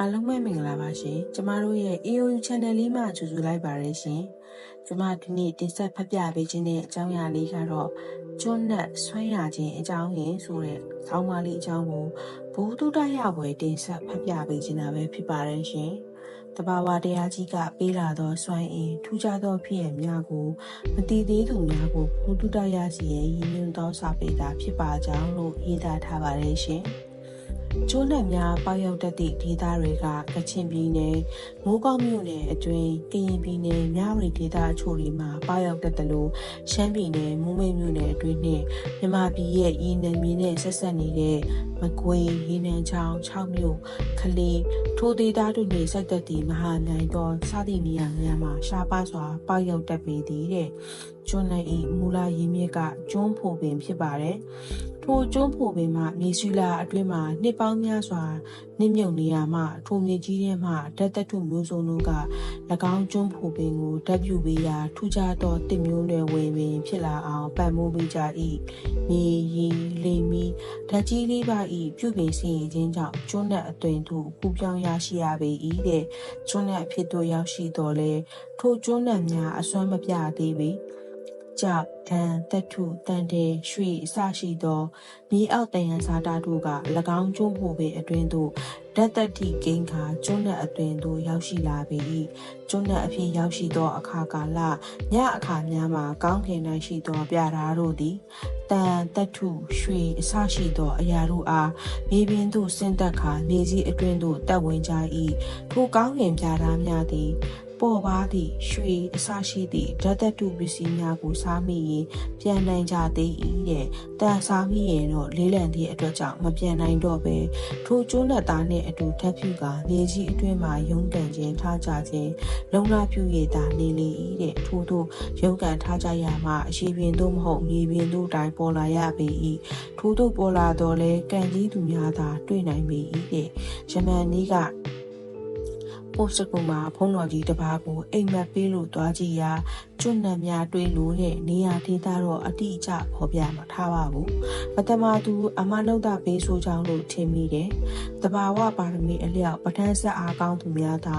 အားလုံးပဲမင်္ဂလာပါရှင်ကျမတို့ရဲ့ AOU Channel လေးမှာကြိုဆိုလိုက်ပါရရှင်ကျမဒီနေ့တင်ဆက်ဖတ်ပြပေးခြင်းတဲ့အကြောင်းအရာလေးကတော့ကျွန်းနဲ့ဆွဲရခြင်းအကြောင်းရင်းဆိုတဲ့ဆောင်းပါးလေးအကြောင်းကိုဘုဒ္ဓတရဝယ်တင်ဆက်ဖတ်ပြပေးခြင်းတာပဲဖြစ်ပါတယ်ရှင်တဘာဝတရားကြီးကပေးလာသောစွမ်းအင်ထူးခြားသောဖြစ်ရများကိုမတည်သေးသူများကိုဘုဒ္ဓတရစီရဲ့ရည်ညွှန်းသောစာပေတာဖြစ်ပါကြောင်းလို့ရေးသားထားပါတယ်ရှင်။ ကျိုးနက်များပေါရောက်တတ်သည့်ဒေသတွေကကချင်ပြည်နယ်မိုးကောင်းမြို့နယ်အတွင်းကရင်ပြည်နယ်မြဝတီဒေသအချို့တွေမှာပေါရောက်တတ်တယ်လို့ရှမ်းပြည်နယ်မူးမိတ်မြို့နယ်အတွင်းနဲ့မြန်မာပြည်ရဲ့ရင်းနယ်မြေနဲ့ဆက်ဆက်နေတဲ့မကွေးရေနံချောင်း6မြို့ခလေးထိုဒေသတို့နှင့်ဆက်သက်သည့်မဟာမြိုင်သောစသည့်နေရာများမှာရှားပါစွာပေါရောက်တတ်ပေသည်တဲ့ကျွန်းနယ်ဤမူလာရင်းမြစ်ကကျွန်းဖို့ပင်ဖြစ်ပါတယ်ထိုကျွန်းဖို့ပင်မှာမြေဆွီလာအတွင်းမှာနှစ်ပေါင်းများစွာနစ်မြုပ်နေရမှထိုမြေကြီးထဲမှဓာတ်တထုမျိုးစုံတို့က၎င်းကျွန်းဖို့ပင်ကိုဓာတ်ပြုပေးရာထူးခြားသောတစ်မျိုးနွယ်ဝင်ပင်ဖြစ်လာအောင်ပံ့ပိုးပေးကြ၏မြေရီလေမီဓာတ်ကြီးလေးပါ၏ပြုပြင်စီရင်ခြင်းကြောင့်ကျွန်းနဲ့အသွင်သို့ကူပြောင်းရရှိရပေ၏တဲ့ကျွန်းနဲ့အဖြစ်သို့ရောက်ရှိတော်လဲထိုကျွန်းနဲ့များအစွမ်းမပြသေးပေ။ ကြောက်ဒံတက်ထုတန်တဲ့ရွှေအစရှိသောမြေအောက်တယံဇာတာတို့က၎င်းကျွန်းမှုပေအတွင်းသို့ဓာတ်တတိဂိမ်းခါကျွန်းတဲ့အတွင်သို့ရောက်ရှိလာပေ၏ကျွန်းတဲ့အဖြစ်ရောက်ရှိသောအခါကာလညအခါများမှာကောင်းကင်၌ရှိသောပြဓာတို့သည်တန်တက်ထုရွှေအစရှိသောအရာတို့အားမြေပြင်သို့ဆင်းသက်ခါမြေကြီးအတွင်သို့တက်ဝင်ကြ၏ထိုကောင်းကင်ပြဓာများသည် ပေါ်ပါသည့်ရွှေအစရှိသည့်ဓာတ်သတ္တုပစ္စည်းများကိုစားမိရင်ပြန်နိုင်ကြသေး၏တဲ့။တန်စားမိရင်တော့လေးလံသည့်အတွက်ကြောင့်မပြန်နိုင်တော့ပဲထိုကျွန်းလက်သားနှင့်အတူထပ်ဖြူကမြေကြီးအတွင်းမှာရုန်းကန်ခြင်းထားကြခြင်းလုံလပြူရည်သာနေလေ၏တဲ့။ထို့သို့ရုန်းကန်ထားကြရမှအရှိပင်သို့မဟုတ်မြေပြင်သို့တိုင်ပေါ်လာရပေ၏။ထို့သို့ပေါ်လာတော့လဲကံကြီးသူများသာတွေ့နိုင်ပေ၏တဲ့။ယမန်နီးက ပို့စကူမှာဖုံးတော်ကြီးတစ်ပါးကိုအိမ်မက်ပေးလို့တွားကြည့်ရာကျွတ်နံများတွေးလို့တဲ့နေရာဒေသတော့အတိအကျဖော်ပြမှာထားပါဘူးပထမသူအမနုဿပေးဆိုကြောင်းလို့ထင်မိတယ်တဘာဝပါရမီအလျောက်ပဋ္ဌာန်းဆက်အားကောင်းသူများသာ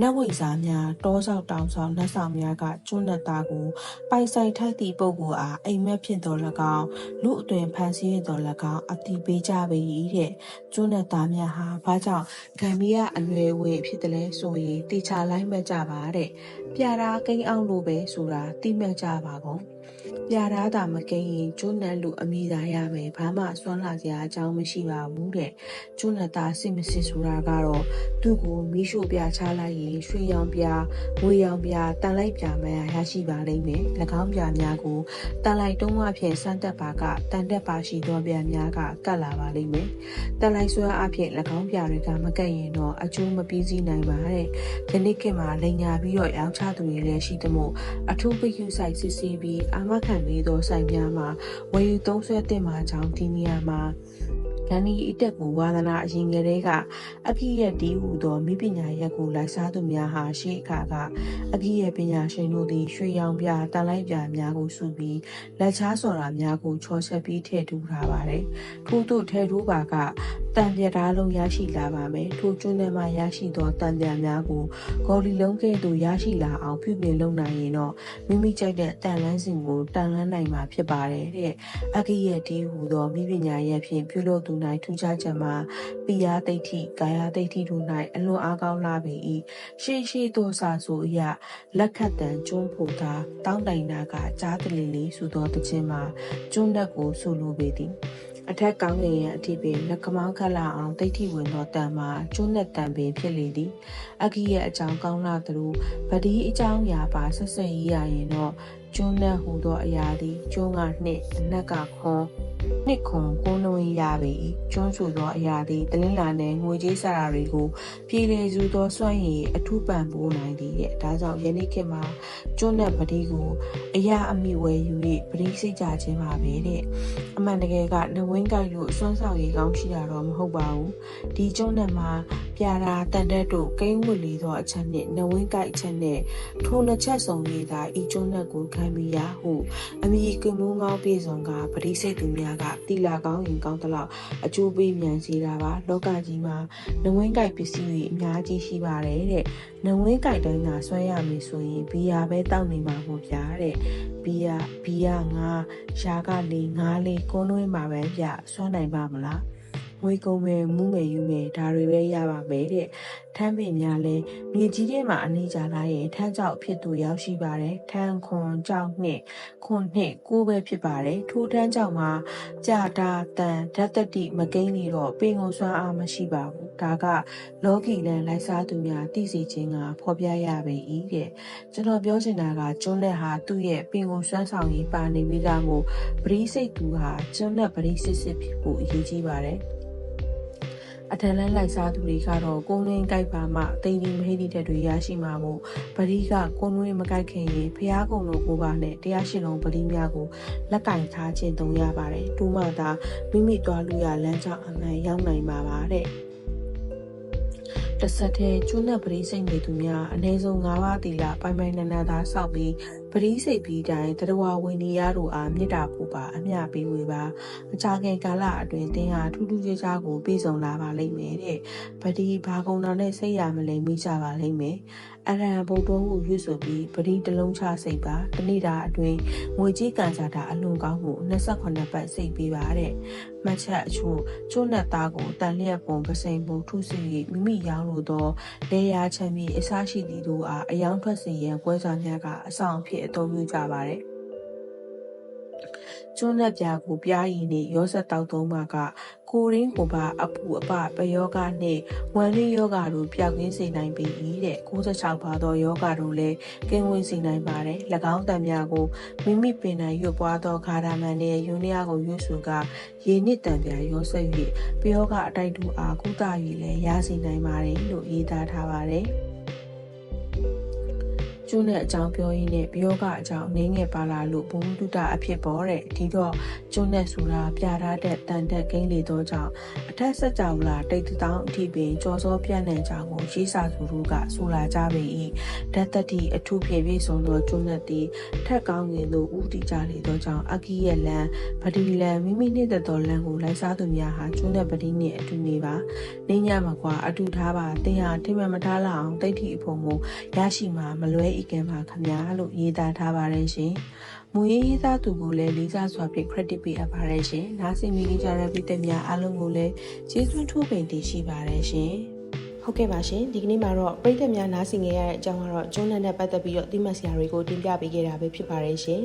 နတ်ဝိဇာများတောဆောက်တောင်ဆောက်လက်ဆောင်များကကျွတ်နက်သားကိုပိုင်ဆိုင်ထိုက်သည့်ပုဂ္ဂိုလ်အားအိမ်မက်ဖြစ်တော်၎င်းလူအသွင်ဖန်ဆင်းတော်၎င်းအတိပေးကြပေ၏တဲ့ကျွတ်နက်သားများဟာဘာကြောင့်ဂမ်ဘီယာအလွယ်ဝေဖြစ်တယ်လဲဆိုရင်တေချာလိုင်းမကြပါတဲ့ပြတာကိန်းအောင်လို့ပဲဆိုတာသိမှတ်ကြပါကုန် ပြတားတာမကိန်းရင်ကျွန်းနတ်လူအမိသာရမယ်ဘာမှစွမ်းလာစရာအကြောင်းမရှိပါဘူးတဲ့ကျွန်းနတ်သားစစ်မစစ်ဆိုတာကတော့သူ့ကိုမိရှို့ပြချလိုက်ရင်ရွှေရောင်ပြငွေရောင်ပြတန်လိုက်ပြမှရရှိပါလိမ့်မယ်၎င်းပြများကိုတန်လိုက်တုံးဝဖြင့်စမ်းတက်ပါကတန်တက်ပါရှိသောပြများကကတ်လာပါလိမ့်မယ်တန်လိုက်ဆွဲအဖြစ်၎င်းပြတွေကမကတ်ရင်တော့အကျိုးမပြီးစီးနိုင်ပါတဲ့ဒီနေ့ခေတ်မှာလိန်ညာပြီးတော့ရောင်းချသူတွေလည်းရှိသမို့အထူးပိတ်ယူဆိုင်စစ်ဆေးပြီးအာမခံပေးသောဆိုင်များမှာဝယ်ယူသုံးစွဲတင်မှာကြောင်းဒီနေရာမှာဂန္ဒီအတက်ကိုဝါသနာအရင်ကတည်းကအပြည့်ရဲ့ဒီဟူသောမိပညာရက်ကိုလိုက်စားသူများဟာရှေးအခါကအပြည့်ရဲ့ပညာရှင်တို့သည်ရွှေရောင်ပြတန်လိုက်ပြများကိုစုပြီးလက်ချားစော်တာများကိုချောချက်ပြီးထည့်ထူထားပါတယ်။ထို့သို့ထည့်ထူပါက တံပြဓာလုံးရရှိလာပါမယ်ထိုကျွန်းထဲမှာရရှိသောတံပြများကိုဂေါ်လီလုံးကဲ့သို့ရရှိလာအောင်ပြုပြင်လုပ်နိုင်ရင်တော့မိမိကြိုက်တဲ့တန်လန်းစဉ်ကိုတန်လန်းနိုင်မှာဖြစ်ပါတယ်တဲ့အကိရဲ့ဒီဟူသောမိပညာရဲ့ဖြင့်ပြုလုပ်သူ၌ထူးခြားချက်မှာပိယာဒိဋ္ဌိကာယဒိဋ္ဌိတို့၌အလွန်အားကောင်းလာပေ၏ရှေးရှေးသောစာဆိုအရလက်ခတ်တန်ကျွန်းဖို့သာတောင်းတိုင်နာကကြားတလီလေးဆိုသောတခြင်းမှာကျွန်းတက်ကိုဆိုလိုပေသည် အထက်ကောင်းငင်ရဲ့အထိပင်လက်ကမောင်းခတ်လာအောင်တိတ်ထိဝင်သောတန်မှာကျွန်းနဲ့တန်ပင်ဖြစ်လေသည်အဂိရဲ့အကြောင်းကောင်းလာသလိုဗတိအကြောင်းရာပါဆက်ဆက်ရေးရရင်တော့ကျွန်းနဲ့ဟူသောအရာသည်ကျွန်းကနှစ်အနက်ကခွန် နှစ်ခွန်ကိုနှုံရပေ၏ကျွန်းဆိုသောအရာသည်တလင်းလာနှင့်ငွေကြေးစာရာတွေကိုပြည်လေစုသောစွန့်ရည်အထူးပံ့ပိုးနိုင်သည်တဲ့ဒါကြောင့်ယနေ့ခေတ်မှာကျွန်းနဲ့ပတိကိုအရာအမိဝယ်ယူ၍ပတိစိတ်ကြခြင်းပါပဲတဲ့အမှန်တကယ်ကနဝင်းကိုက်လို့စွန့်ဆောင်ရည်ကောင်းရှိတာတော့မဟုတ်ပါဘူးဒီကျွန်းနဲ့မှာပြာရာတန်တက်တို့ကိန်းဝတ်လီသောအချက်နှင့်နဝင်းကိုက်အချက်နှင့်ထိုနှစ်ချက်စုံရည်သာဤကျွန်းနဲ့ကိုဂခံမိရာဟုအမိကွမိုးကောင်းပြေဆောင်ကပရိစိတ်သူများကတီလာကောင်းရင်ကောင်းသလောက်အကျိုးပေးမြန်စီတာပါလောကကြီးမှာနဝင်းကြိုက်ပစ္စည်းတွေအများကြီးရှိပါတယ်တဲ့နဝင်းကြိုက်တိုင်းသာဆွဲရမယ်ဆိုရင်ဘီယာပဲတောက်နေမှာမို့ဗျာတဲ့ဘီယာဘီယာငါရှာကလေးငါလေးကုန်းတွင်းမှာပဲဗျဆွမ်းနိုင်ပါမလားငွေကုန်မယ်မူးမယ်ယူမယ်ဒါတွေပဲရပါမယ်တဲ့ ထမ်းပင်များလဲမြေကြီးထဲမှာအနည်းကြလာရင်ထမ်းကြောက်ဖြစ်သူရောက်ရှိပါတယ်ထမ်းခွန်ကြောက်နှစ်ခွန်နှစ်ကိုပဲဖြစ်ပါတယ်ထိုးထမ်းကြောက်မှာကြာတာတန်ဓာတ်တတိမကိန်းနေတော့ပင်ကိုစွမ်းအားမရှိပါဘူးဒါကလောကီလန်လိုက်စားသူများသိစေခြင်းကဖော်ပြရပေ၏တဲ့ကျွန်တော်ပြောချင်တာကကျွန်းလက်ဟာသူ့ရဲ့ပင်ကိုစွမ်းဆောင်ရေးပါနေပြီးသားမို့ပရိစိတ်သူဟာကျွန်းလက်ပရိစစ်စစ်ဖြစ်ဖို့အရေးကြီးပါတယ် အထက်လန်းလိုက်စားသူတွေကတော့ကိုင်းရင်းကြိုက်ပါမှတိမ်ဒီမဟိတိတဲ့တွေရရှိမှာမို့ပရိကကိုင်းရင်းမကြိုက်ခင်ရင်ဖျားကုံတို့ကိုပါနဲ့တရားရှင်လုံးပရိများကိုလက်ကင်ထားခြင်းတုံရပါတယ်။ဒူးမှသာမိမိသွားလို့ရလမ်းကြောင်းအမှန်ရောက်နိုင်မှာပါတဲ့။တစ်ဆက်တည်းကျွန်းနဲ့ပရိစိတ်နေသူများအ ਨੇ ဆုံး၅ပါးတီလာပိုင်ပိုင်နန်နန်သာစောက်ပြီး ပရိစိတ်ပြီးတိုင်းတရဝဝင်းနေရတို့အားမြစ်တာဖို့ပါအမျှပေးဝေပါအကြခင်ကာလအတွင်းတင်းဟာထူးထူးခြားခြားကိုပြည်စုံလာပါလိမ့်မယ်တဲ့ပတိဘာကုံတော်နဲ့စိတ်ရမလဲမိကြပါလိမ့်မယ်အရန်ဘုံတော်ကိုရွတ်ဆိုပြီးပတိတလုံးချစိတ်ပါတနေ့တာအတွင်းငွေကြီးကန်စားတာအလွန်ကောင်းမှု28ပတ်စိတ်ပေးပါတဲ့မှတ်ချက်အချို့ကျွန်းနဲ့သားကိုတန်လျက်ပုံပစိန်ပုံထုစီမိမိရောင်းလို့တော့လေယာချမ်းပြီးအစားရှိသည်တို့အားအယောင်ထွက်စေရန်ပွဲစားများကအဆောင်ဖြစ်အသုံးပြုကြပါတယ်ကျွန်းလက်ပြာကိုပြားရည်နဲ့ရောဆက်တောက်သုံးပါကကိုရင်းကိုပါအပူအပပယောဂနှင့်ဝမ်းရင်းယောဂတို့ပျောက်ကင်းစေနိုင်ပေ၏တဲ့96ပါသောယောဂတို့လည်းကင်းဝေးစေနိုင်ပါတယ်၎င်းတံများကိုမိမိပင်နိုင်ရွတ်ပွားသောခါရမန်နှင့်ယုံရကိုရွတ်ဆိုကရေနစ်တံပြာရောဆက်၍ပယောဂအတိုက်တို့အားကုသ၍လည်းရစေနိုင်ပါတယ်လို့ရေးသားထားပါတယ် ကျိုးနဲ့အကြောင်းပြောရင်းနဲ့ပြောကအကြောင်းအနည်းငယ်ပါလာလို့ဘုံတုတအဖြစ်ပေါ်တဲ့ဒီတော့ကျိုးနဲ့ဆိုတာပြထားတဲ့တန်တက်ကိန်းလေသောကြောင့်အထက်ဆက်ကြောင်လာတိတ်တောင်းအထိပင်ကြော်စောပြန့်နှံ့ကြောင်းကိုရေးစာသူတို့ကဆိုလာကြပေ၏ဓာတ်တတိအထုဖြစ်ပြည့်စုံသောကျိုးနဲ့သည်ထက်ကောင်းငင်သို့ဥတီကြလေသောကြောင့်အကီရဲ့လမ်းဗဒီလန်မိမိနှင့်သောလမ်းကိုလိုက်စားသူများဟာကျိုးနဲ့ဗဒီနှင့်အတူနေပါနေညမှာကွာအတူထားပါတင်ဟာထိမမထားလောက်အောင်တိတ်ထီအဖို့ကိုရရှိမှာမလွဲဤကံပါခမညာလို့ရေးသားထားပါတယ်ရှင်။မူရေးရေးသားသူကိုလည်းလေးစားစွာဖြင့် credit ပေးအပ်ပါတယ်ရှင်။နားဆင်မိကြတဲ့ပြည်သက်များအားလုံးကိုလည်းကျေးဇူးထိုးပင်တင်ရှိပါတယ်ရှင်။ ဟုတ်ကဲ့ပါရှင်ဒီကနေ့မှာတော့ပြည်သက်များနားဆင်ကြရတဲ့အကြောင်းကတော့ကျွန်းလန်းနဲ့ပတ်သက်ပြီးတော့သိမှတ်စရာတွေကိုတင်ပြပေးခဲ့တာပဲဖြစ်ပါတယ်ရှင်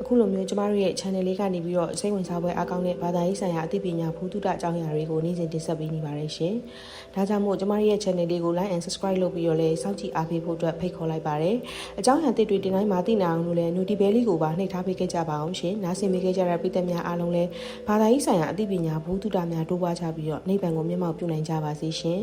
အခုလိုမျိုးကျမတို့ရဲ့ channel လေးကနေပြီးတော့စိတ်ဝင်စားပွဲအားကောင်းတဲ့ဘာသာရေးဆိုင်ရာအသိပညာဖူးတုတအကြောင်းအရာတွေကိုနေ့စဉ်တင်ဆက်ပေးနေပါတယ်ရှင်ဒါကြောင့်မို့ကျမတို့ရဲ့ channel လေးကို like and subscribe လုပ်ပြီးတော့လည်းစောင့်ကြည့်အားပေးဖို့အတွက်ဖိတ်ခေါ်လိုက်ပါတယ်အကြောင်းအရာသစ်တွေတင်တိုင်းမှာသိနိုင်အောင်လို့လည်း notification လေးကိုပါနှိပ်ထားပေးခဲ့ကြပါအောင်ရှင်နားဆင်ပေးခဲ့ကြတဲ့ပြည်သက်များအားလုံးလည်းဘာသာရေးဆိုင်ရာအသိပညာဖူးတုတများတိုးပွားကြပြီးတော့နိဗ္ဗာန်ကိုမျက်မှောက်ပြုနိုင်ကြပါစေရှင်